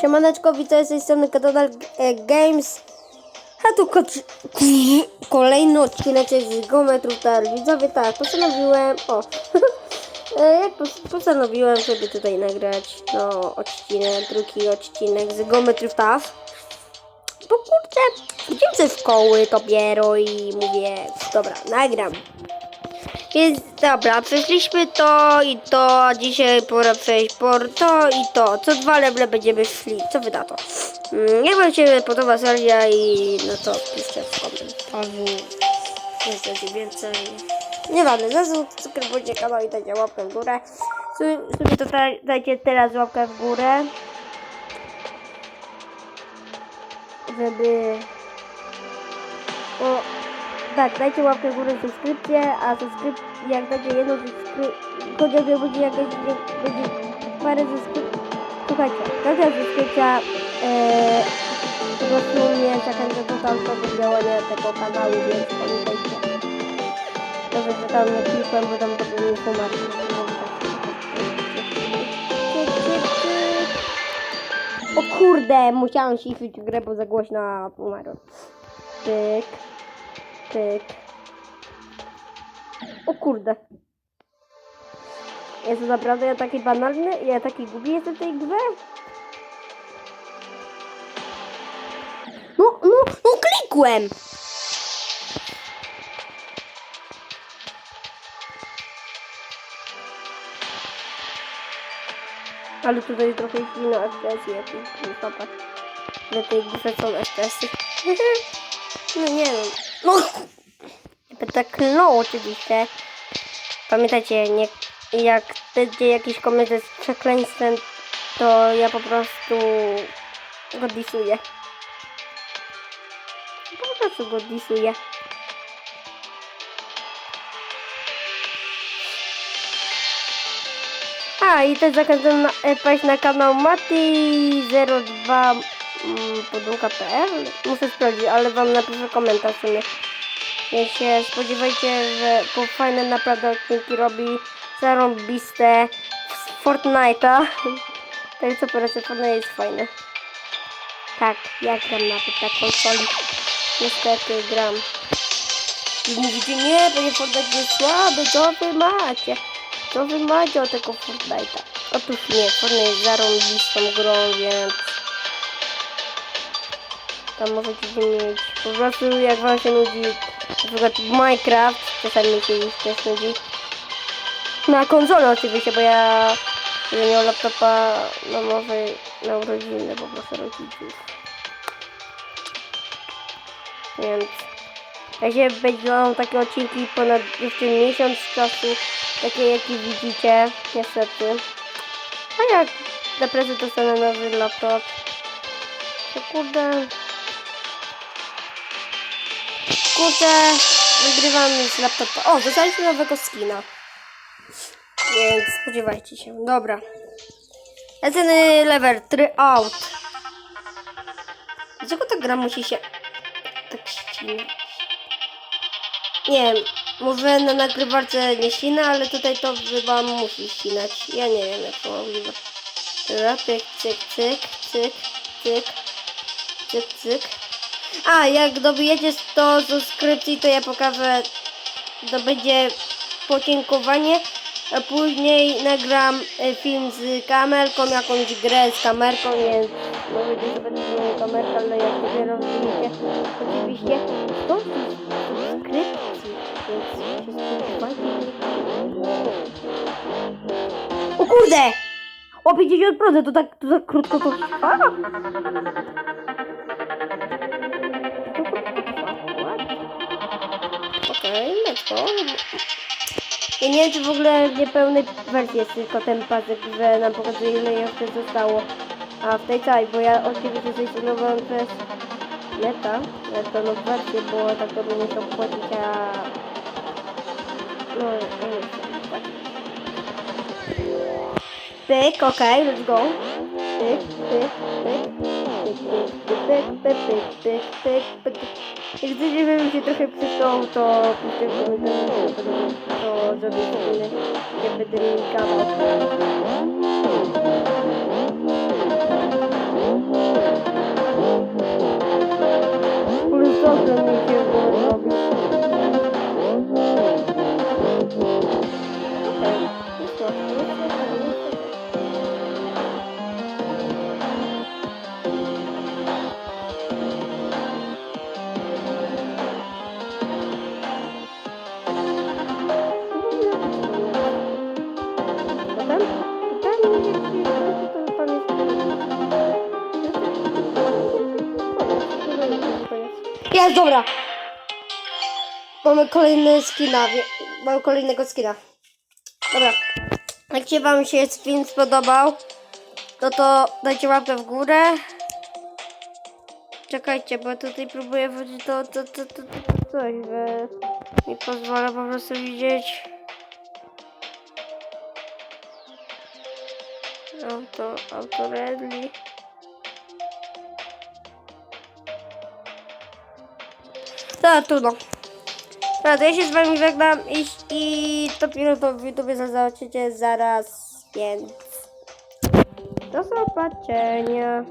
Siemaneczko, witam z tej strony Katonal e, Games. A tu ko- kolejny odcinek z Geometrów Tar. Widzowie, tak, postanowiłem, o, E, jak pos- postanowiłem sobie tutaj nagrać, no, odcinek, drugi odcinek z Geometrów Tar. Bo kurczę, chodzimy w szkoły dopiero i mówię, dobra, nagram. Więc dobra, przeszliśmy to i to, a dzisiaj pora przejść por to i to. Co dwa leble będziemy szli. Co wy na to? Mm, Jak wam się podoba seria i no to piszcie w komentarzu. Nie chcecie więcej. Nieważne, zasubskrybujcie kanał i dajcie łapkę w górę. Sobie to daj- dajcie teraz łapkę w górę. Żeby... O, tak, dajcie łapkę w górę, subskrypcję, a subskryp... jak dacie jedną subskrypcję, chociażby będzie jak będzie parę subskrypcji, słuchajcie, każda subskrypcja e, po prostu mnie zachęca do dalszego działania tego kanału, więc pamiętajcie. Dobrze, że tam nie klikłem, bo tam to był umarł. O kurde, musiałem sifrić grę, bo za głośno umarł. Pyk. Pyk. O kurde. Jest to naprawdę ja taki banalny? Ja taki głupi jestem tej grze? No, no, no klikłem! Ale tutaj trochę inne FPS jakieś, papa. Na tej grze są FPS-y. No nie wiem. No! Jakby tak no oczywiście. pamiętacie nie, jak będzie jakiś komentarz z przekleństwem, to ja po prostu go disuję. Po prostu go disuję. A i też zakończę na, e, paść na kanał Mati 02 podłoga.pl muszę sprawdzić, ale wam napiszę komentarz w sumie. Więc się spodziewajcie, że po fajne naprawdę odcinki robi zarąbiste z Fortnite'a. Tak co polecę, Fortnite jest fajny. Tak, ja gram nawet na konsoli. Niestety gram. I mówicie, nie, będzie Fortnite jest słaby, co wy macie? Co wy macie o tego Fortnite'a? Otóż nie, Fortnite jest zarąbistą grą, więc tam możecie mieć. Po prostu jak wam się nudzi, na przykład Minecraft, czasami mi się już też nudzi. Na konsolę oczywiście, bo ja nie miał laptopa, no może na urodziny, bo proszę rodziców. Więc się będą takie odcinki ponad jeszcze miesiąc czasu, takie jakie widzicie, niestety. A jak na prezent dostanę nowy laptop, to kurde... Kurde, nagrywamy z laptopa. O, dostaliśmy nowego skina. Więc spodziewajcie się. Dobra. Leceny level 3 out. Dlaczego ta gra musi się tak ścinać? Nie wiem, może na nagrywarce nie ścina, ale tutaj to chyba musi ścinać. Ja nie wiem jak to możliwe. Dobra, pyk, cyk, cyk, cyk, cyk, cyk, cyk. A, jak dobijecie 100 subskrypcji, to ja pokażę, to będzie podziękowanie, a później nagram e, film z kamerką, jakąś grę z kamerką, więc możecie sobie mieć kamerkę, ale jak dopiero widzicie, oczywiście 100 subskrypcji, więc się. O kurde! O 50% to tak, to tak krótko to? Okej, no to... Ja nie wiem, czy w ogóle niepełnej wersji jest tylko ten pasek, że nam pokazuje, ile jeszcze zostało. A w tej całej, bo ja oczywiście zainstalowałem przez Meta, pełną wersję, bo tak to bym musiał płacić, a... No, nie chcę płacić. Pyk, okej, let's go. Pyk, pyk, pyk. Pyk, pyk, pyk, pyk, pyk, pyk, pyk, pyk. Jak żebym się trochę przystał, to piszcie w komentarzu, to zrobię sobie nie będę linkował. Jest, dobra! Mamy kolejny skina, mamy kolejnego skina. Dobra. Jak się wam się film spodobał, no to dajcie łapkę w górę. Czekajcie, bo tutaj próbuję wrócić to, to, to, to, to coś, że mi pozwala po prostu widzieć. Auto, auto ready. No, trudno. Dobra, to ja się z wami żegnam i, i to w YouTube zobaczycie zaraz, więc do zobaczenia.